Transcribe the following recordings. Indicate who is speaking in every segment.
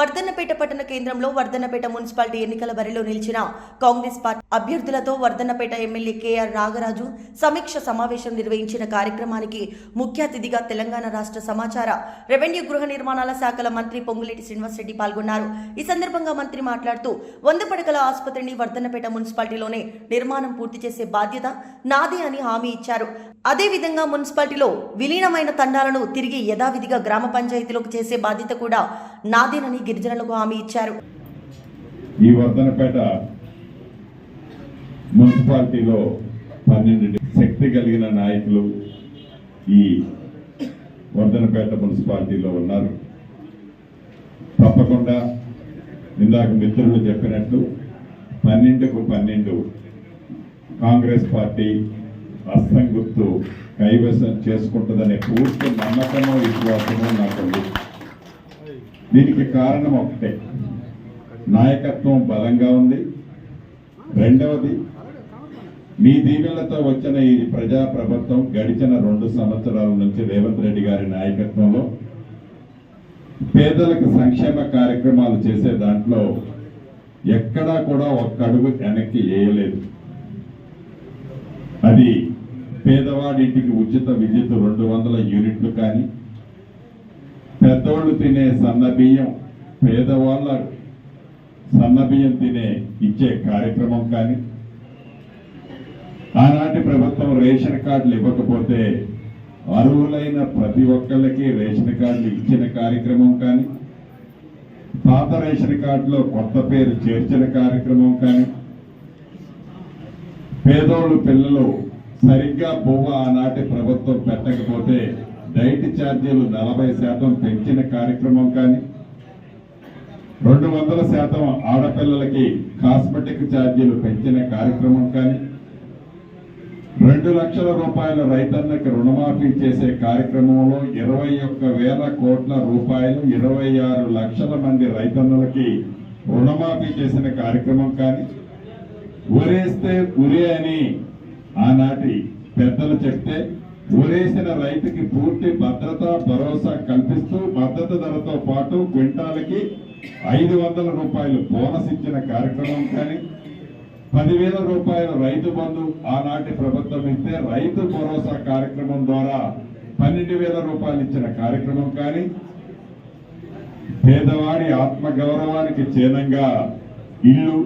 Speaker 1: పట్టణ కేంద్రంలో వర్ధన్నపేట మున్సిపాలిటీ ఎన్నికల బరిలో నిలిచిన కాంగ్రెస్ పార్టీ అభ్యర్థులతో వర్ధన్నపేట ఎమ్మెల్యే కేఆర్ నాగరాజు సమీక్ష సమావేశం నిర్వహించిన కార్యక్రమానికి ముఖ్య అతిథిగా తెలంగాణ రాష్ట్ర సమాచార రెవెన్యూ గృహ నిర్మాణాల శాఖల మంత్రి పొంగులేటి శ్రీనివాసరెడ్డి పాల్గొన్నారు. ఈ సందర్భంగా మంత్రి మాట్లాడుతూ వంద పడకల ఆసుపత్రిని వర్ధన్నపేట మున్సిపాలిటీలోనే నిర్మాణం పూర్తి చేసే బాధ్యత నాదే అని హామీ ఇచ్చారు. అదేవిధంగా మున్సిపాలిటీలో విలీనమైన తండాలను తిరిగి యథావిధిగా గ్రామ పంచాయతీలోకి చేసే బాధ్యత కూడా నాదేనని గిరిజనులకు హామీ ఇచ్చారు.
Speaker 2: ఈ వర్ధనపేట మున్సిపాలిటీలో పన్నెండు శక్తి కలిగిన నాయకులు ఈ వర్ధనపేట మున్సిపాలిటీలో ఉన్నారు. తప్పకుండా ఇందాక మిత్రులు చెప్పినట్లు పన్నెండుకు పన్నెండు కాంగ్రెస్ పార్టీ అస్తం గుర్తు కైవసం చేసుకుంటుందనే పూర్తి నమ్మకము విశ్వాసము నాకు దీనికి కారణం ఒకటే. నాయకత్వం బలంగా ఉంది. రెండవది మీ దీవెనలతో వచ్చిన ఈ ప్రజా ప్రభుత్వం గడిచిన రెండు సంవత్సరాల నుంచి రేవంత్ రెడ్డి గారి నాయకత్వంలో పేదలకు సంక్షేమ కార్యక్రమాలు చేసే దాంట్లో ఎక్కడా కూడా ఒక్క అడుగు వెనక్కి వేయలేదు. అది పేదవాడింటికి ఉచిత విద్యుత్ రెండు వందల యూనిట్లు కానీ పెద్దోళ్ళు తినే సన్న బియ్యం పేదవాళ్ళ సన్న బియ్యం తినే ఇచ్చే కార్యక్రమం కానీ ఆనాటి ప్రభుత్వం రేషన్ కార్డులు ఇవ్వకపోతే అర్హులైన ప్రతి ఒక్కళ్ళకి రేషన్ కార్డులు ఇచ్చిన కార్యక్రమం కానీ పాత రేషన్ కార్డులో కొత్త పేరు చేర్చిన కార్యక్రమం కానీ పేదోళ్ళు పిల్లలు సరిగ్గా బువ్వ ఆనాటి ప్రభుత్వం పెట్టకపోతే డైట్ ఛార్జీలు నలభై శాతం పెంచిన కార్యక్రమం కానీ రెండు వందల శాతం ఆడపిల్లలకి కాస్మెటిక్ ఛార్జీలు పెంచిన కార్యక్రమం కానీ రెండు లక్షల రూపాయల రైతన్నకి రుణమాఫీ చేసే కార్యక్రమంలో ఇరవై ఒక్క వేల కోట్ల రూపాయలు ఇరవై ఆరు లక్షల మంది రైతన్నులకి రుణమాఫీ చేసిన కార్యక్రమం కానీ ఉరేస్తే ఉరే అని ఆనాటి పెద్దలు చెప్తే ఊరేసిన రైతుకి పూర్తి భద్రత భరోసా కల్పిస్తూ మద్దతు ధరతో పాటు క్వింటాలకి ఐదు వందల రూపాయలు బోనస్ ఇచ్చిన కార్యక్రమం కానీ పదివేల రూపాయల రైతు బంధు ఆనాటి ప్రభుత్వం ఇస్తే రైతు భరోసా కార్యక్రమం ద్వారా పన్నెండు వేల రూపాయలు ఇచ్చిన కార్యక్రమం కానీ పేదవాడి ఆత్మ గౌరవానికి చిహ్నంగా ఇల్లు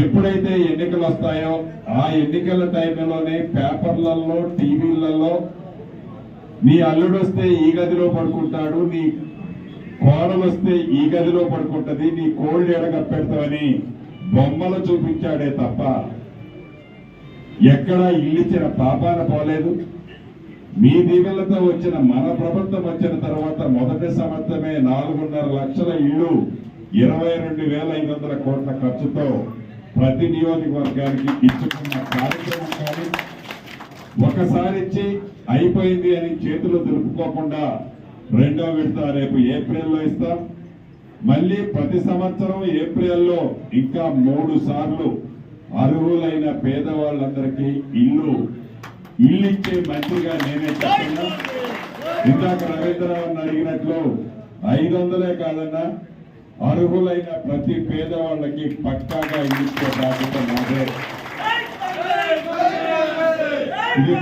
Speaker 2: ఎప్పుడైతే ఎన్నికలు వస్తాయో ఆ ఎన్నికల టైంలోనే పేపర్లలో టీవీలలో నీ అల్లుడు వస్తే ఈ గదిలో పడుకుంటాడు నీ కోడలు వస్తే ఈ గదిలో పడుకుంటది నీ కోళ్ళు ఎడగప్పెడతావని బొమ్మలు చూపించాడే తప్ప ఎక్కడా ఇల్లిచ్చిన పాపాన పోలేదు. మీ దీవెలతో వచ్చిన మన ప్రభుత్వం వచ్చిన తర్వాత మొదటి సంవత్సరమే నాలుగున్నర లక్షల ఇల్లు ఇరవై రెండు వేల ఐదు వందల కోట్ల ఖర్చుతో ప్రతి నియోజకవర్గానికి ఇచ్చుకున్న కార్యక్రమం కానీ ఒకసారి ఇచ్చి అయిపోయింది అని చేతులు దులుపుకోకుండా రెండో విడత రేపు ఏప్రిల్లో ఇస్తాం. మళ్ళీ ప్రతి సంవత్సరం ఏప్రిల్లో ఇంకా మూడు సార్లు అర్హులైన పేదవాళ్ళందరికీ ఇల్లు ఇల్లు ఇచ్చే మంత్రిగా నేనే చెప్తున్నా. ఇందాక రవీంద్రరావు అడిగినట్లు ఐదు వందలే కాదన్నా అర్హులైన ప్రతి పేదవాళ్ళకి పక్కాగా ఇచ్చే బాధ్యత మాదే ఇది